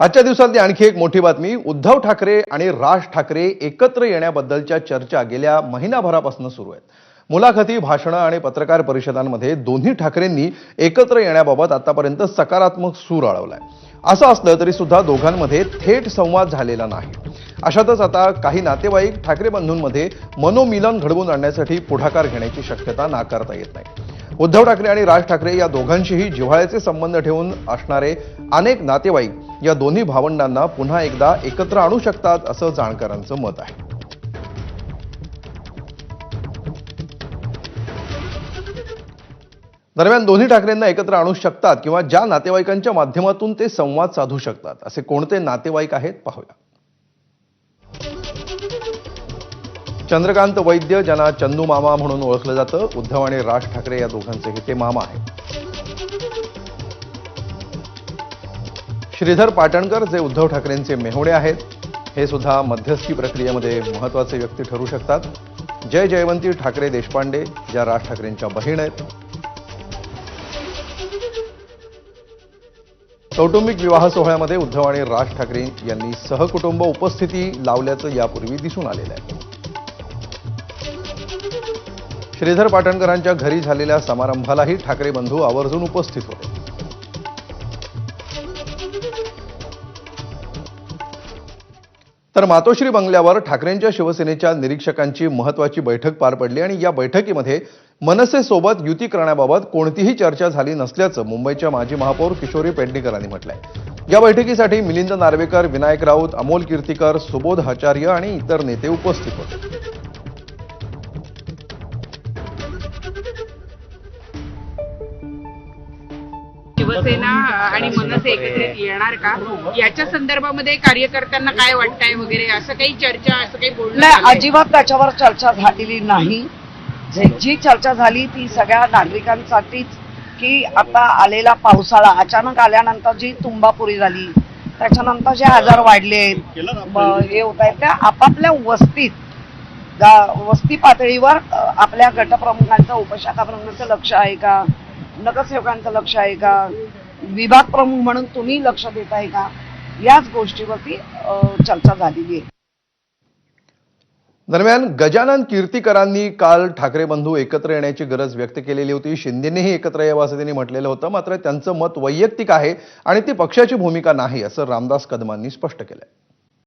आजच्या दिवसातली आणखी एक मोठी बातमी. उद्धव ठाकरे आणि राज ठाकरे एकत्र येण्याबद्दलच्या चर्चा गेल्या महिनाभरापासून सुरू आहेत. मुलाखती भाषणं आणि पत्रकार परिषदांमध्ये दोन्ही ठाकरेंनी एकत्र येण्याबाबत आतापर्यंत सकारात्मक सूर आळवलाय. असं असलं तरी सुद्धा दोघांमध्ये थेट संवाद झालेला नाही. अशातच आता काही नातेवाईक ठाकरे बंधूंमध्ये मनोमिलन घडवून आणण्यासाठी पुढाकार घेण्याची शक्यता नाकारता येत नाही. उद्धव ठाकरे आणि राज ठाकरे या दोघांशीही जिव्हाळ्याचे संबंध ठेवून असणारे अनेक नातेवाईक या दोन्ही भावंडांना पुन्हा एकदा एकत्र आणू शकतात असं जाणकारांचं मत आहे. दरम्यान दोन्ही ठाकरेंना एकत्र आणू शकतात किंवा ज्या नातेवाईकांच्या माध्यमातून ते संवाद साधू शकतात असे कोणते नातेवाईक आहेत पाहूया. चंद्रकांत वैद्य ज्यांना चंदू मामा म्हणून ओळखलं जातं उद्धव आणि राज ठाकरे या दोघांचे हे ते मामा आहेत. श्रीधर पाटणकर जे उद्धव ठाकरेंचे मेहुणे आहेत हे सुद्धा मध्यस्थी प्रक्रियेमध्ये महत्त्वाचे व्यक्ती ठरू शकतात. जय जयवंती ठाकरे देशपांडे ज्या राज ठाकरेंच्या बहीण आहेत. कौटुंबिक विवाह सोहळ्यामध्ये उद्धव आणि राज ठाकरे यांनी सहकुटुंब उपस्थिती लावल्याचं यापूर्वी दिसून आलेलं आहे. श्रीधर पाटणकरांच्या घरी झालेल्या समारंभालाही ठाकरे बंधू आवर्जून उपस्थित होते. तर मातोश्री बंगल्यावर ठाकरेंच्या शिवसेनेच्या निरीक्षकांची महत्वाची बैठक पार पडली आणि या बैठकीमध्ये मनसेसोबत युती करण्याबाबत कोणतीही चर्चा झाली नसल्याचं मुंबईच्या माजी महापौर किशोरी पेडणेकरांनी म्हटलंय. या बैठकीसाठी मिलिंद नार्वेकर विनायक राऊत अमोल कीर्तीकर सुबोध आचार्य आणि इतर नेते उपस्थित होते. शिवसेना आणि मनसे एकत्रित येणार का? याच्या संदर्भामध्ये कार्यकर्त्यांना काय वाटतंय वगैरे? असं काही चर्चा असं काही बोलणं? अजिबात त्याच्यावर चर्चा झालेली नाही. जे- जी चर्चा झाली ती सगळ्या नागरिकांसाठीच की आता आलेला पावसाळा अचानक आल्यानंतर जी तुंबापुरी झाली त्याच्यानंतर जे आजार वाढले हे होत आहेत त्या आपापल्या वस्तीत वस्ती पातळीवर आपल्या गटप्रमुखांचं उपशाखा प्रमुखांचं लक्ष आहे का? नगरसेवकांचं लक्ष आहे का? विभाग प्रमुख म्हणून तुम्ही लक्ष देत आहे का? याच गोष्टीवरती चर्चा झालेली आहे. दरम्यान गजानन कीर्तीकरांनी काल ठाकरे बंधू एकत्र येण्याची गरज व्यक्त केलेली होती. शिंदेनेही एकत्र यावं असं त्यांनी म्हटलेलं होतं. मात्र त्यांचं मत वैयक्तिक आहे आणि ती पक्षाची भूमिका नाही असं रामदास कदमांनी स्पष्ट केलंय.